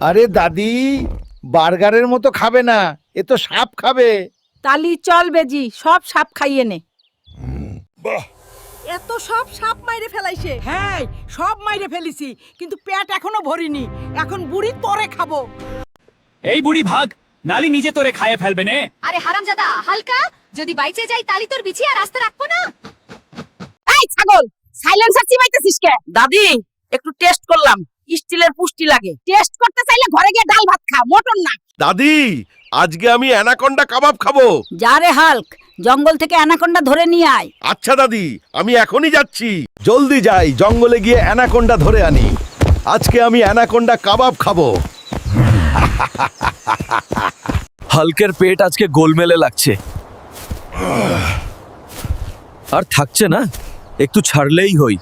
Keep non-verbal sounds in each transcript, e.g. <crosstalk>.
আরে দাদি বার্গারের মতো খাবে না এ তো সাপ খাবে। তালি চল বেজি সব সাপ খাইয়ে নে। বাহ। এত সব সাপ মাইরে ফেলাইছে। হ্যাঁ সব মাইরে ফেলিছি কিন্তু পেট এখনও ভরিনি এখন বুড়ি তোরে খাব। এই বুড়ি ভাগ নালি নিজে তোরে খায়ে ফেলবে নে। আরে হারামজাদা হালকা যদি বাইচে যাই তালি তোর বিছিয়ে আর রাস্তা রাখব না। এই ছাগল সাইলেন্সার চিবাইতেছিস কে? দাদি একটু টেস্ট করলাম। স্টিলের পুষ্টি লাগে। টেস্ট করতে চাইলে ঘরে গিয়ে ডাল ভাত খা মটন না। দাদি আজকে আমি অ্যানাকন্ডা কাবাব খাব। যা রে হাল্ক জঙ্গল থেকে অ্যানাকোন্ডা ধরে নিয়ে আয়। আচ্ছা দাদি আমি এখনই যাচ্ছি। জলদি যাই জঙ্গলে গিয়ে অ্যানাকোন্ডা ধরে আনি। আজকে আমি অ্যানাকোন্ডা কাবাব খাব। <laughs> হালকের পেট আজকে গোলমেলে লাগছে। আর থাকছে না একটু ছাড়লেই হই।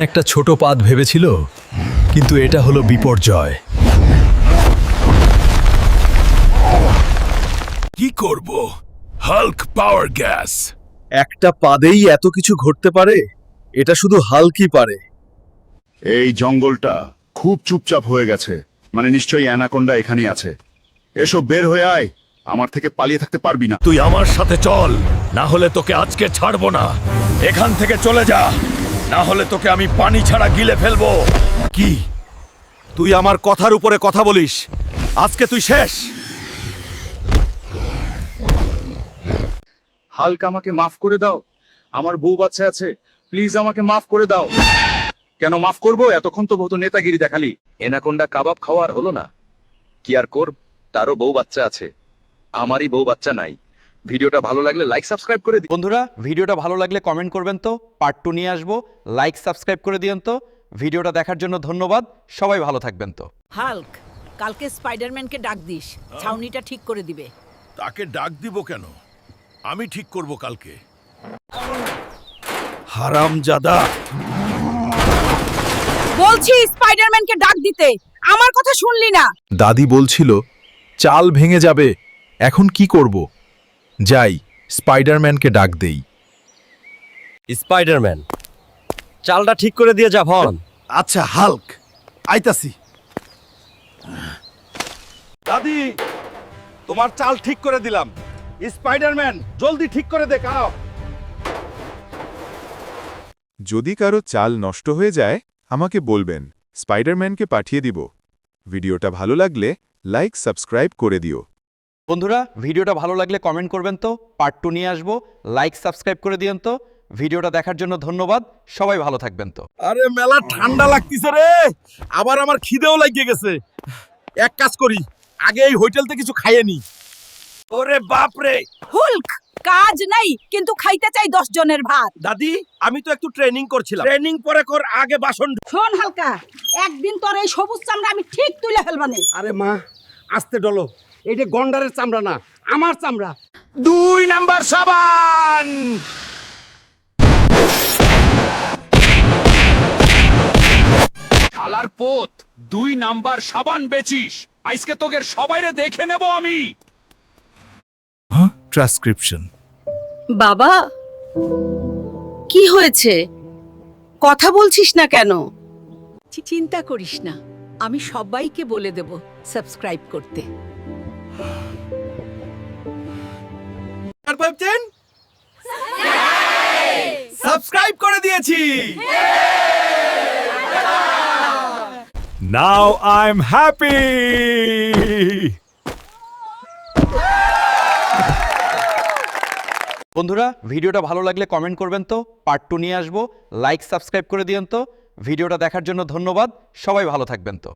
একটা ছোট পাত ভেবেছিল কিন্তু এটা হলো বিপর্যয়। কি করব? Hulk power gas. একটা পাদেই এত কিছু ঘটতে পারে? এটা শুধু হালকি পারে। এই জঙ্গলটা খুব চুপচাপ হয়ে গেছে। মানে নিশ্চয়ই অ্যানাকোন্ডা এখানেই আছে। এসব বের হয়ে আয়। আমার থেকে পালিয়ে থাকতে পারবি না। তুই আমার সাথে চল। না হলে তোকে আজকে ছাড়বো না। এখান থেকে চলে যা। না হলে তোকে আমি পানি ছাড়া গিলে ফেলব। কি? তুই আমার কথার উপরে কথা বলিস। আজকে তুই শেষ। হালকা আমাকে মাফ করে দাও। আমার বউ বাচ্চা আছে। প্লিজ আমাকে মাফ করে দাও। কেন মাফ করব? এতক্ষণ তো বহুত নেতাগিরি দেখালি। এনাকোন্ডা কাবাব খাওয়ার হলো না। কি আর কর তারও বউ বাচ্চা আছে। আমারই বউ বাচ্চা নাই। ভিডিওটা ভালো লাগলে লাইক সাবস্ক্রাইব করে দিন বন্ধুরা ভিডিওটা ভালো লাগলে কমেন্ট করবেন তো। পার্ট টু নিয়ে আসব। লাইক সাবস্ক্রাইব করে দিয়েন তো। ভিডিওটা দেখার জন্য ধন্যবাদ। সবাই ভালো থাকবেন তো। হাল্ক কালকে স্পাইডারম্যানকে ডাক দিস। ছাউনিটা ঠিক করে দিবে। তাকে ডাক দিব কেন? আমি ঠিক করব কালকে। হারাম জাদা বলছি স্পাইডারম্যানকে ডাক দিতে। আমার কথা শুনলি না। দাদি বলছিল চাল ভেঙে যাবে। এখন কি করব? যাই স্পাইডারম্যানকে ডাক দেই। স্পাইডারম্যান চালটা ঠিক করে দিয়ে যা ভন আচ্ছা হাল্ক। আইতাছি। দাদি তোমার চাল ঠিক করে দিলাম। স্পাইডারম্যান জলদি ঠিক করে দে কাও যদি কারও চাল নষ্ট হয়ে যায় আমাকে বলবেন স্পাইডারম্যানকে পাঠিয়ে দিব। ভিডিওটা ভালো লাগলে লাইক সাবস্ক্রাইব করে দিও। বন্ধুরা ভিডিওটা ভালো লাগলে কমেন্ট করবেন তো পার্ট টু নিয়ে আসব। লাইক সাবস্ক্রাইব করে দিয়েন তো। ভিডিওটা দেখার জন্য ধন্যবাদ। সবাই ভালো থাকবেন তো। আরে মেলা ঠান্ডা লাগতেছে রে। আবার আমার খিদেও লাগিয়ে গেছে। এক কাজ করি আগে এই হোটেলতে কিছু খাইয়ে নি। ওরে বাপ রে। হুল্ক কাজ নাই কিন্তু খাইতে চাই দশ জনের ভাত। দাদি আমি তো একটু ট্রেনিং করছিলাম। ট্রেনিং পরে কর আগে বাসন শোন হালকা একদিন তোর এই সবুজ চামড়া আমি ঠিক তুলে ফেলবানে আরে মা আস্তে ডলো। এটা গন্ডারের চামড়া না আমার চামড়া। দুই নাম্বার সাবান। শালার পোত। দুই নাম্বার সাবান বেচিস। আজকে তোকে সবাইরে দেখে নেব আমি। ট্রান্সক্রিপশন বাবা কি হয়েছে? কথা বলছিস না কেন? চিন্তা করিস না। আমি সবাইকে বলে দেব সাবস্ক্রাইব করতে। সাবস্ক্রাইব করে দিয়েছি! নাও I'm happy! বন্ধুরা, ভিডিওটা ভালো লাগলে কমেন্ট করবেন তো। পার্ট টু নিয়ে আসব। লাইক সাবস্ক্রাইব করে দিয়েন তো। ভিডিওটা দেখার জন্য ধন্যবাদ। সবাই ভালো থাকবেন তো।